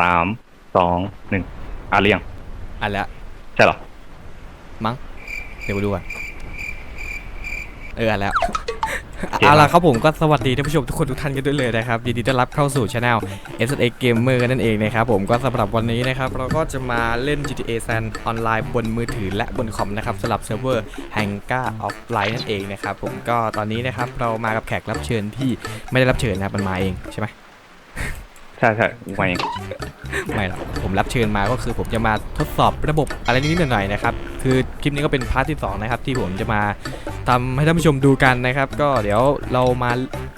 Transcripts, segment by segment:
สามสองหนึ่งอะเรียงอันแล้วใช่เหรอมั้งเดี๋ยวกูดูก่อนเอออันแล้วโอเคเอาล่ะครับครับผมก็สวัสดีท่านผู้ชมทุกคนทุกท่านกันด้วยเลยนะครับยินดีต้อนรับเข้าสู่ช anel s x Gamer กันนั่นเองนะครับผมก็สำหรับวันนี้นะครับเราก็จะมาเล่น GTA San ออนไลน์บนมือถือและบนคอมนะครับสำหรับเซิร์ฟเวอร์ Hanga Offline นั่นเองนะครับผมก็ตอนนี้นะครับเรามากับแขกรับเชิญที่ไม่ได้รับเชิญนะครับมันมาเองใช่ไหม ใช่ใช่ไวเองไม่หรอกผมรับเชิญมาก็คือผมจะมาทดสอบระบบอะไรนิดๆหน่อยๆนะครับ คือคลิปนี้ก็เป็นพาร์ทที่2นะครับที่ผมจะมาทำให้ท่านผู้ชมดูกันนะครับ ก็เดี๋ยวเรามา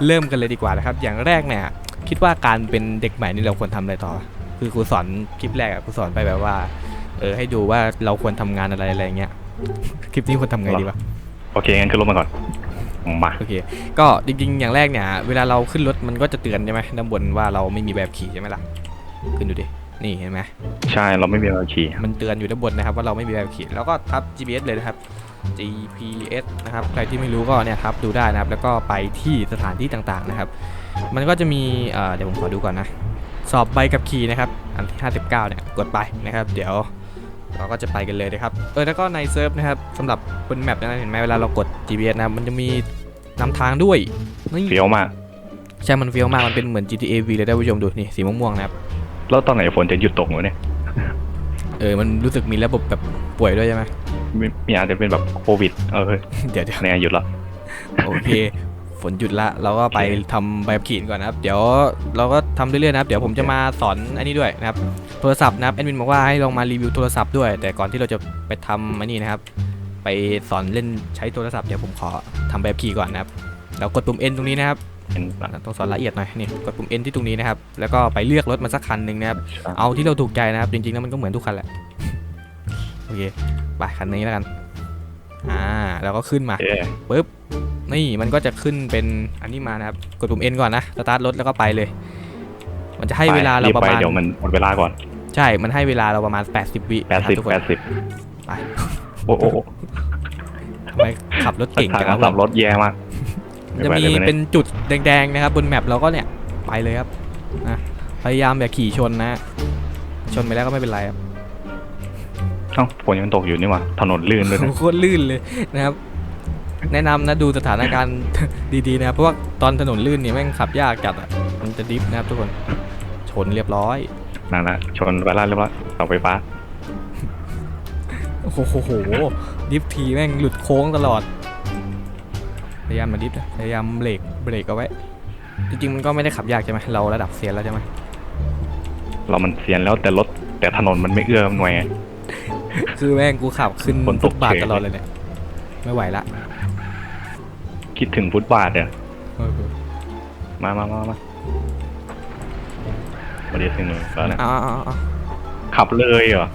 เริ่มกันเลยดีกว่านะครับ อย่างแรกเนี่ยคิดว่าการเป็นเด็กใหม่นี่เราควรทำอะไรต่อ คือครูสอนคลิปแรกอะครูสอนไปแบบว่า เออให้ดูว่าเราควรทำงานอะไรอะไรเงี้ย คลิปนี้ควรทำไงดีวะโอเคงั้นขึ้นรถมาก่อน มาโอเค ก็จริงๆ อย่างแรกเนี่ย เวลาเราขึ้นรถมันก็จะเตือนใช่ไหมด้านบนว่าเราไม่มีแบบขี่ใช่ไหมล่ะ ขึ้นดูดิ นี่เห็นไหมใช่เราไม่มีใบขับขี่มันเตือนอยู่ด้านบนนะครับว่าเราไม่มีแบบขี่ แล้วก็ทับ GPS เลยนะครับ GPS นะครับ ใครที่ไม่รู้ก็เนี่ยทับดูได้นะครับ แล้วก็ไปที่สถานที่ต่างๆนะครับ มันก็จะมีเอ่อเดี๋ยวผมขอดูก่อนนะ สอบใบขับขี่นะครับ อันที่ 59 เนี่ย กดไปนะครับ เดี๋ยวเราก็จะไปกันเลยนะครับ เออแล้วก็ในเซิร์ฟนะครับสำหรับบนแมปนะเห็นไหมเวลาเรากด GPS นะครับมันจะมี นำทางด้วยนี่เฟี้ยวมากใช่มันเฟี้ยวมากมันเป็นเหมือน GTA V เลยท่านผู้ชมดูนี่สีม่วงๆนะครับแล้วตอนไหนฝนจะหยุดตกวะเนี่ยเออมันรู้สึกมีระบบแบบป่วยด้วยใช่ไหมมีมีอาจจะเป็นแบบโควิด เออเดี๋ยวเดี๋ยวเนี่ยหยุดละโอเคฝนหยุดละเราก็ไปโอเคทำใบขับขี่ก่อนนะครับ เดี๋ยวเราก็ทำเรื่อยๆนะครับเดี๋ยวผมจะมาสอนอันนี้ด้วยนะครับโทรศัพท์นะครับแอดมินบอกว่าให้ลองมารีวิวโทรศัพท์ด้วย แต่ก่อนที่เราจะไปทำอันนี้นะครับ ไปสอนเล่นใช้โทรศัพท์เดี๋ยวผมขอทำใบขับขี่ก่อนนะครับเรากดปุ่ม N ตรงนี้นะครับเป็นต้องสอนละเอียดหน่อยนี่กดปุ่ม N ที่ตรงนี้นะครับแล้วก็ไปเลือกรถมาสักคันหนึ่งนะครับเอาที่เราถูกใจนะครับจริงๆแล้วมันก็เหมือนทุกคันแหละโอเคไปคันนี้แล้วกันอ่าแล้วก็ขึ้นมาเอ๊ะปุ๊บนี่มันก็จะขึ้นเป็นอันนี้มานะครับกดปุ่ม N ก่อนนะสตาร์ทรถแล้วก็ไปเลย มันจะให้เวลาเราบประไปมาณเดี๋ยวมันหมดเวลาก่อน ใช่มันให้เวลาเราประมาณ 80 วิแปดนะครับสิบทุกคแปนดสิบไป โอ้โหทำไมขับรถเก่งทาจังงการวะขับรถแย่มากมันจะมีเป็นจุดแดงๆนะครับ บนแมปเราก็เนี่ยไปเลยครับนะพยายามอย่าขี่ชนนะ ชนไปแล้วก็ไม่เป็นไรครับเอ้าฝนยังตกอยู่นี่หว่าถนนลื่นด้วยนะโคตรลื่นเลยนะครับ แนะนำนะดูสถานการณ์ดีๆนะครับเพราะว่าตอนถนนลื่นเนี่ยแม่งขับยากจัดอะมันจะดิฟนะครับทุกคนชนเรียบร้อยนั่นนะชนไปแล้วเรียบร้อยเสาไฟฟ้า โอ้โหดิฟทีแม่งหลุดโค้งตลอด พยายามมาดิฟนะพยายามเบรกเบรกเอาไว้ จริงๆมันก็ไม่ได้ขับยากใช่ไหมเราระดับเซียนแล้วใช่ไหมเรามันเสียนแล้วแต่รถแต่ถนนมันไม่เอื้อมหน่วยไงคือแม่งกูขับขึ้นฝนตก ฟุตบาทเฉยตลอดเลยเนี่ยไม่ไหวละคิดถึงฟุตบาทเนี่ยเออมามามามามาเดี๋ยวถึงแล้วนะ เอ่าอ่าขับเลยเหรอ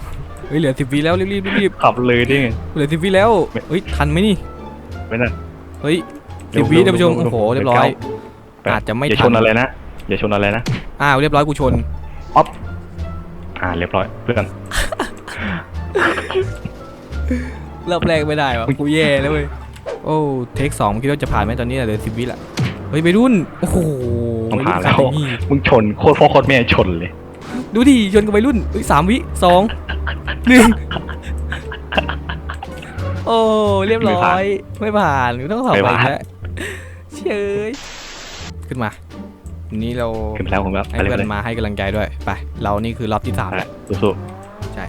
เฮ้ยเหลือสิบวิแล้วรีบรีบรีบขับเลยได้ไง เหลือสิบวิแล้วไม่เฮ้ยทันไหมนี่ไม่น่าเฮ้ยเร็สิวบวิเร็วท่านผู้ชมเร็วโอ้โหเร็วเรียบร้อยไปอาจจะไม่อย่าทัชนนอะไรนะอย่าชนอะไรนะอ้าวเรียบร้อยกูชนอ่าเรียบร้อยเพื่อนรอบแรกไม่ได้วะกูแย่แล้วเว้ยโอ้เทคสองคิดว่าจะผ่านไหมตอนนี้เหลือสิบวิละเฮ้ยไปรุ่นโอ้โหต้องผ่านวัยรุ่แล้วขับอย่างงี้มึงชนโคตรพ่อโคตรแม่ชนเลย ดูดิชนกับวัยรุ่นเฮ้ยสามวิสอง หนึ่งโอ้เรียบร้อยไม่ผ่านกูต้องสอบไม่ไปผ่านแล้วเชยขึ้นมาวันนี้เราขึ้นไปแล้วผมแล้วให้ไปเลยเพื่ไปอนเลยมาให้กำลังใจด้วยไปเรานี่คือรอบที่สามแล้วสู้ใช่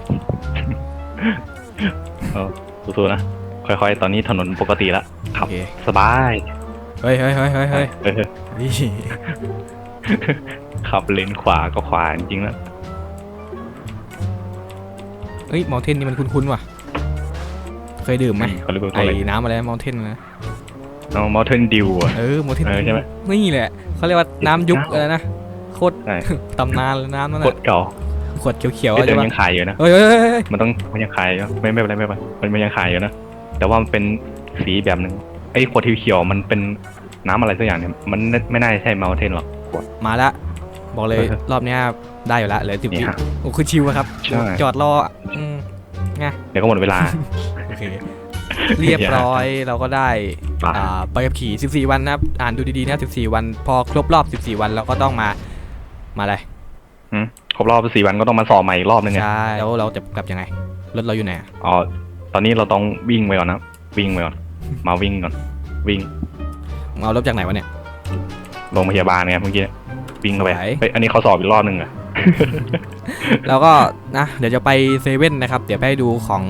ๆเออสู้ๆนะค่อยๆ ตอนนี้ถนนปกติแล้วขัโอบเคสบายเฮ้ยเฮ้ยเฮ้ยเฮ้ยเฮ้ยเออนี่ขับเลนขวาก็ขวาจริงๆแล้วเฮ้ยมอลเทนนี่มันคุ้นๆว่ะ เคยดื่มไหมเขาเรียกว่าไอ้อะไรน้ำอะไรมอลเทนนะน้องมอเทนดิวอะ เออมอลเทนเออใช่ไหมนี่แหละเขาเรียกว่าน้ำยุคอะไรนะโคตรใช่ ตำนานเลยน้ำนั่นโคน่ะตรเก่าขวดเขียวๆเอ้ยอะแต่ใช่มันปะยังขายอยู่นะ เฮ้ยเฮ้ยเฮ้ยเฮ้ยมันต้องมันยังขายอยู่ไม่ไม่เป็นไรไม่เป็นไรมันมันยังขายอยู่นะ แต่ว่ามันเป็นสีแบบหนึ่งไอ้ขวดเขียวๆมันเป็นน้ำอะไรสักอย่างเนี่ย มันไม่ไม่น่าจะใช่มาเทนหรอกขวดมาละ บอกเลยเออรอบเนี้ยได้อยู่ละเหลือสิบนี่วิฮะโอ้คือชิวอะครับ ใช่ จอดรออืมเดี๋ยวก็หมดเวลา โอเคเรียบร้อยเราก็ได้ไป อ่าใบขับขี่ 14 วันนะครับ อ่านดูดีๆนะ14 วัน พอครบรอบ 14 วันเราก็ต้องมามาอะไรครบรอบสี่วันก็ต้องมาสอบใหม่อีกรอบนึงไงใช่แล้วเราจะกลับยังไงรถเราอยู่ไหนอะอ๋อตอนนี้เราต้องวิ่งไปก่อนนะวิ่งไปก่อน มาวิ่งก่อน วิ่งมึงเอารถจากไหนวะเนี่ยโรงพยาบาลไงเมื่อกี้ วิ่งเข้าไปไหวเฮ้ยอันนี้เขาสอบอีกรอบนึงอะ แล้วก็นะเดี๋ยวจะไปเซเว่นนะครับ เดี๋ยวไปให้ดูของ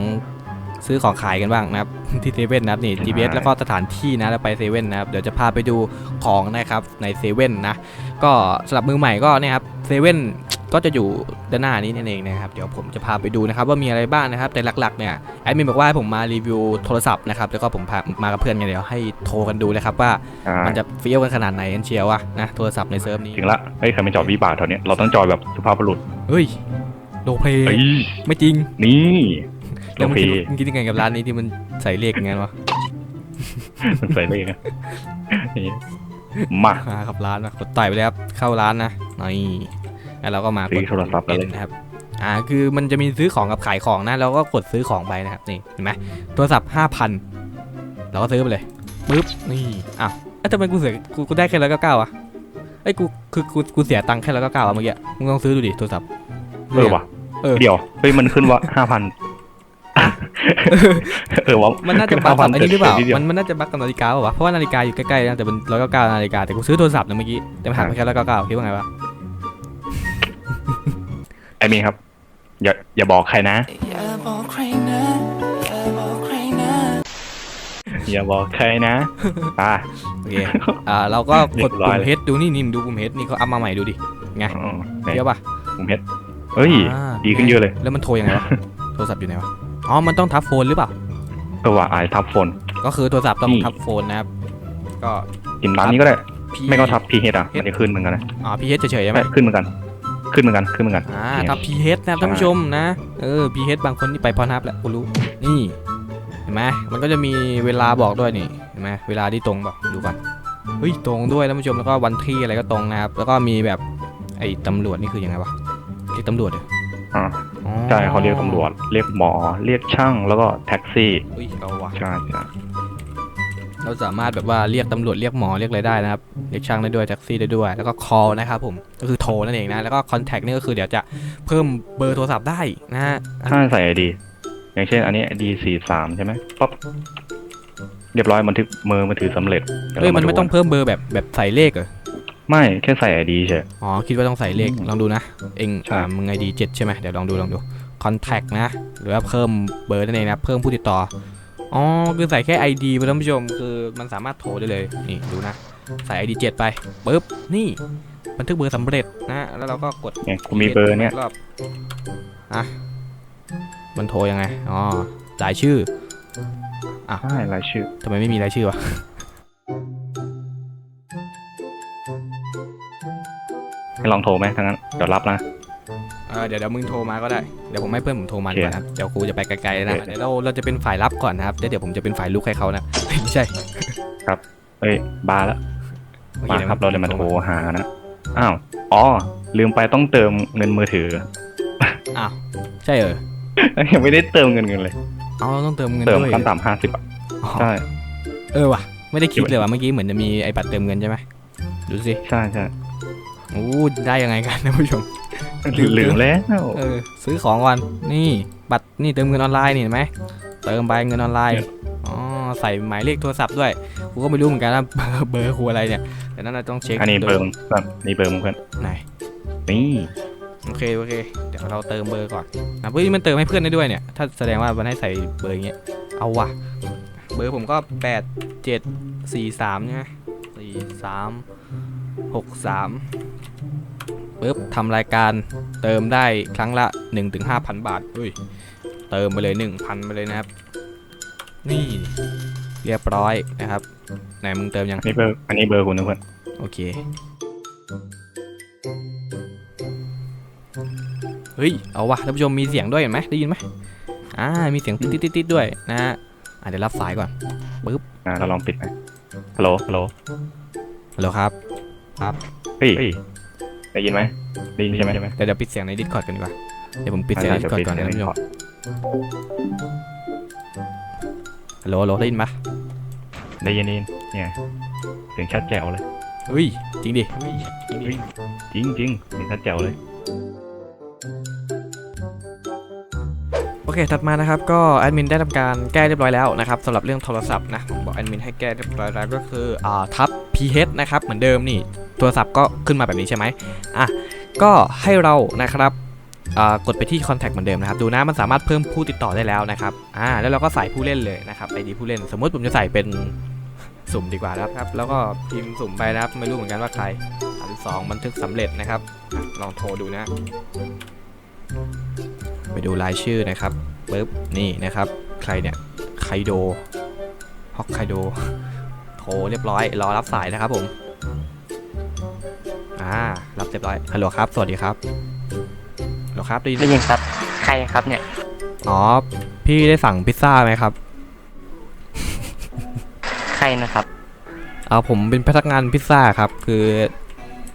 ซื้อของขายกันบ้างนะครับ ที่เซเว่นนะครับนี่ GPS แล้วก็สถานที่นะแล้วไปเซเว่นนะครับเดี๋ยวจะพาไปดูของนะครับในเซเว่นนะก็สำหรับมือใหม่ก็เนี่ยครับเซเว่น ก็จะอยู่ด้านหน้านี้นั่นเองนะครับเดี๋ยวผมจะพาไปดูนะครับว่ามีอะไรบ้างนะครับแต่หลักๆเนี่ยแอดมินบอกว่าให้ผมมารีวิวโทรศัพท์นะครับแล้วก็ผมพามากับเพื่อนกันเดี๋ยวให้โทรกันดูนะครับว่าอ่ามันจะเฟี้ยวกันขนาดไหนกันเชียววะนะโทรศัพท์ในเซิร์ฟนี้ถึงละเฮ้ยใครไม่จอดวิบากแถวเนี้ยเราต้องจอดแบบสุภาพบุรุษเฮ้ยโลเพเฮ้ยไม่จริงนี่โอแล้วมึงเคคิดมึงคิดยังไงกับร้านนี้ที่มันใส่เลขอย่างงั้นวะมันใส่เลขนะนี่มา มาครับร้านนะกดต่อยไปเลยครับเข้าร้านนะนี่ แล้วเราก็มากซื้ดอโทรศัพท์กันเลยนะครับอ่าคือมันจะมีซื้อของกับขายของนะเราก็กดซื้อของไปนะครับนี่เห็นไหมโทรศัพท์5,000เราก็ซื้อไปเลยปึ๊บนี่อ้าวเอ้ยทำไมกูเสียกูกูได้แค่ร้อยเก้าเก้าอะไอ้ยกูคือกูกูเสียตังค์แค่ร้อยเก้าเก้าอะเมื่อกี้มึงลองซื้อดูดิโทรศัพท์เออว่ะเออเดี๋ยวเฮ้ยมันขึ้นว่าห้าพันเออวะมันน่าจะบั๊กกับ5,000อันนี้หรือเปล่าเดี๋ยวมันมันน่าจะบั๊กกับนาฬิกาเปล่าวะเพราะว่านาฬิกาอยู่ใกล้ๆนะแต่เป็นร้อยเก้าเก้านาฬิกาแต่กูซื้อโทรศัพท์นะเมื่อกี้แต่มันหักไปแค่ร้อยเก้าเก้าคิดว่าไงวะไอ้มีครับ อย่าอย่าบอกใครนะ อย่าบอกใครนะอย่าบอกใครนะอย่าบอกใครนะ อ่า โอเค อ่า เราก็กดเรียบร้ปุ่อยมเลยเฮดดูนี่นี่ดูปุ่มเฮดนี่เขาอัพมาใหม่ดูดิ ไงอ๋อไหนเทียบป่ะผมเฮ็ดเฮ้ยอ่าดีขึ้นเยอะเลย แล้วมันโทรยังไงวะ โทรศัพท์อยู่ไหนวะ อ๋อ มันต้องทับโฟนหรือเปล่าเออว่ะไอทับโฟน ก็คือโทรศัพท์ต้องนี่ทับโฟนนะครับ ก็กินร้านนี้ก็ได้พีไม่ก็ทับพีเฮดอะ มันจะขึ้นเหมือนกันนะ อ๋อพีเฮดเฉยๆใช่ไหมไม่ขึ้นเหมือนกัน ขึ้นเหมือนกันขึ้นเหมือนกันอ่าเนี่ยทับพีเฮดนะครับท่านผู้ชมนะเออพีเฮดบางคนที่ไปพอนับแหละกูรู้นี่เห็นไหมมันก็จะมีเวลาบอกด้วยนี่เห็นไหมเวลาที่ตรงแบบดูก่อนเฮ้ยตรงด้วยท่านผู้ชมแล้วก็วันที่อะไรก็ตรงนะครับแล้วก็มีแบบไอ้ตำรวจนี่คือยังไงวะเรียกตำรวจเหรออ่าอ๋อใช่เขาเรียกตำรวจเรียกหมอเรียกช่างแล้วก็แท็กซี่เฮ้ยเอาวะใช่ใช่ เราสามารถแบบว่าเรียกตำรวจเรียกหมอเรียกอะไรได้นะครับเรียกช่างได้ด้วยแท็กซี่ได้ด้วย แล้วก็ call นะครับผมก็คือโทรนั่นเองนะแล้วก็ contact นี่ก็คือเดี๋ยวจะเพิ่มเบอร์โทรศัพท์ได้นะฮะถ้าใส่ไอดีอย่างเช่น อันนี้ไอดีสี่สามใช่ไหมปั๊บเรียบร้อยบันทึกมือมันถือสำเร็จดี๋วเฮ้ยราามันไม่ดูต้องเพิ่มเบอร์แบบแบบใส่เลขเหรอไม่แค่ใส่ไอดีเฉย อ๋อคิดว่าต้องใส่เลขอืมลองดูนะ เองใช่ อ่ามึงไอดีเจ็ดใช่ไหมเดี๋ยวลองดูลองดู contact นะ หรือว่าเพิ่มเบอร์นั่นเองนะเพิ่มผู้ติดต่ออ๋อคือใส่แค่ ID ไปท่านผู้ชมคือ มันสามารถโทรได้เลย นี่ดูนะ ใส่ ID 7ไปปึ๊บ นี่บันทึกเบอร์สำเร็จนะ แล้วเราก็กดเนี่ยกูมีเบอร์เนี่ยรอบอะมันโทรยังไง อ๋อรายชื่อใช่รายชื่อทำไมไม่มีรายชื่อวะให้ลองโทรไหมทั้างนั้น เดี๋ยวรับนะ เออเดี๋ยวเดี๋ยวมึงโทรมาก็ได้ เดี๋ยวผมให้เพื่อนผมโทรมาโอดีเคกว่านะครับ เดี๋ยวกูจะไปไกลๆนะโอเคเดี๋ยวเราเราจะเป็นฝ่ายรับก่อนนะครับแล้วเดี๋ยวผมจะเป็นฝ่ายลุกให้เขานะ ไม่ใช่เอ้ยบาร์แล้วโอมาดี๋วครับเราเลยมาโทรหานะอ้าวอ๋อลืมไปต้องเติมเงินมือถืออ้าวใช่เหรอยังไม่ได้เติมเงินเงินเลย เอาเราต้องเติมเงินเติมด้วยขั้นต่ำห้าสิบอะอ๋อใช่เออว่ะไม่ได้คิดเลยว่ะเมื่อกี้เหมือนจะมีไอ้บัตรเติมเงินใช่ไหมดูสิใช่ใช่โอ้ได้ยังไงกันท่านผู้ชม ลืมแล้ว เออซื้อของก่อนนี่บัตรนี่เติมเงินออนไลน์นี่เห็นไหมเติมไปเงินออนไลน์อ๋อใส่หมายเลขโทรศัพท์ด้วยกูก็ไม่รู้เหมือนกันนะเบอร์เบอร์กูอะไรเนี่ยแต่นั่นเราต้องเช็คอันนี้โดเบยอร์มึงเพื่อนนี่เบอร์มึงเพื่อนไหนนี่โอเคโอเคเดี๋ยวเราเติมเบอร์ก่อนนะเฮ้ยมันเติมให้เพื่อนได้ด้วยเนี่ยถ้าแสดงว่ามันให้ใส่เบอร์อย่างเงี้ยเอาว่ะ เบอร์ผมก็แปดเจ็ดสี่สามใช่ไหมสี่สามหกสาม ปึ๊บทำรายการเติมได้ครั้งละ1นถึงห้าพันบาทเฮ้ยเติมไปเลย 1,000 ไปเลยนะครับ นี่เรียบร้อยนะครับ ไหนมึงเติมยังนี่เบอร์อันนี้เบอร์คุณนะเพื่อนโอเค เฮ้ย เอาวะท่านผู้ชมมีเสียงด้วยเห็นไหมได้ยินไหมอ่า มีเสียงติ๊ดติ๊ดติ๊ดติ๊ดด้วยนะฮะอะเดี๋ยวรับสายก่อนอ่าเราลองปิดไหมฮัลโหลฮัลโหลฮัลโหลครับเฮ้ย ได้ยินไหมได้ยินใช่ไหมแต่เดี๋ยวปิดเสียงในดิสคอร์ดกันดีกว่า เดี๋ยวผมปิดเสียงในดิสคอร์ดก่อนนะท่านฮัลโหลฮัลโหลได้ยินปะได้ยินได้ยินเนี่ยเสียงชัดแจ๋วเลยอุ้ยจริงดิจริงจริงเสียงชัดแจ๋วเลยโอเค ถัดมานะครับ ก็แอดมินได้ทำการแก้เรียบร้อยแล้วนะครับสำหรับเรื่องโทรศัพท์นะ ผมบอกแอดมินให้แก้เรียบร้อยแล้วก็คือ อ่า ทับ ph นะครับ เหมือนเดิมนี่ โทรศัพท์ก็ขึ้นมาแบบนี้ใช่ไหมอะก็ให้เรานะครับกดไปที่ contact เหมือนเดิมนะครับ ดูนะมันสามารถเพิ่มผู้ติดต่อได้แล้วนะครับอ่าแล้วเราก็ใส่ผู้เล่นเลยนะครับ ID ผู้เล่น สมมติผมจะใส่เป็นสุ่มดีกว่านะครับ แล้วก็พิมพ์สุ่มไปนะครับ ไม่รู้เหมือนกันว่าใครอันสองบันทึกสำเร็จนะครับลองโทรดูนะ ไปดูรายชื่อนะครับปึ๊บนี่นะครับ ใครเนี่ยไคโดฮอกไคโดโทรเรียบร้อย รอรับสายนะครับผม อ่า รับเรียบร้อย ฮัลโหลครับ สวัสดีครับฮัลโหลครับได้ยินได้ยินครับ ใครครับเนี่ย อ๋อ พี่ได้สั่งพิซซ่าไหมครับ ใครนะครับ เอาผมเป็นพนักงานพิซซ่าครับ คือ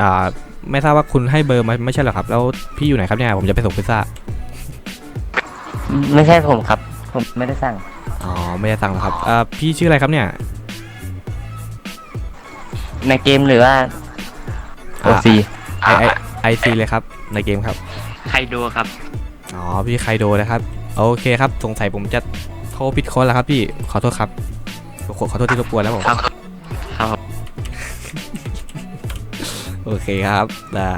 อ่า ไม่ทราบว่าคุณให้เบอร์มาไม่ใช่เหรอครับ แล้วพี่อยู่ไหนครับเนี่ย ผมจะไปส่งพิซซ่า ไม่ใช่ผมครับ ผมไม่ได้สั่ง อ๋อ ไม่ได้สั่งหรอครับ อ่า พี่ชื่ออะไรครับเนี่ย ในเกมหรือว่า โออ่าซีไอไอไอซีเลยครับในเกมครับใครดูครับ อ๋อพี่ไคโดนะครับโอเคครับสงสัยผมจะโทรผิดคนแล้วครับพี่ขอโทษครับขอขอโทษที่รบกวนแล้วผมครับครับโอเคครับอ่า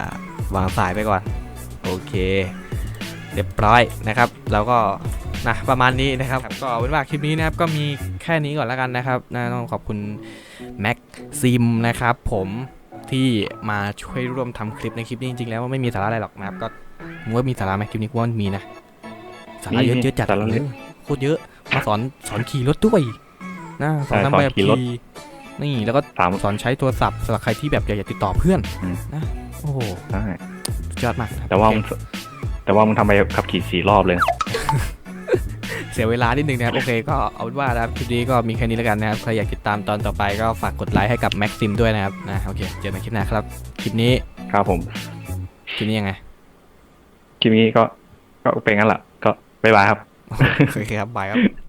วางสายไปก่อน โอเคเรียบร้อยนะครับ แล้วก็นะประมาณนี้นะครับ ก็เอาเป็นว่าคลิปนี้นะครับก็มีแค่นี้ก่อนแล้วกันนะครับนะต้องขอบคุณแม็กซิมนะครับ ผม ที่มาช่วยร่วมทำคลิปในคลิปนี้จริงๆแล้วไม่มีสาระอะไรหรอกนะครับก็มึงว่ามีสาระไหมคลิปนี้กูว่ามีนะสาระเยอะมีเยอะจัดสาระเยอะโคตรเยอะมาสอนสอนขี่รถด้วยนะสอนใช่ทำสอนแบบขี่รถขี่นี่แล้วก็สามสอนใช้โทรศัพท์สำหรับใครที่แบบอยากจะติดต่อเพื่อนอืมนะโอ้โหใช่สุดยอดมากนะครับแต่ว่าโอมึงเคแต่ว่ามึงทำไปขับขี่สี่รอบเลย เสียเวลานิดนึงนะครับ โอเคก็เอาเป็นว่านะครับคลิปนี้ก็มีแค่นี้แล้วกันนะครับ ใครอยากติดตามตอนต่อไปก็ฝากกดไลค์ให้กับแม็กซิมด้วยนะครับนะโอเคเจอกันคลิปหน้าครับ คลิปนี้ครับผมคลิปนี้ยังไงคลิปนี้ก็ก็เป็นงั้นแหละก็บ๊ายบายครับโอเคครับบายครับ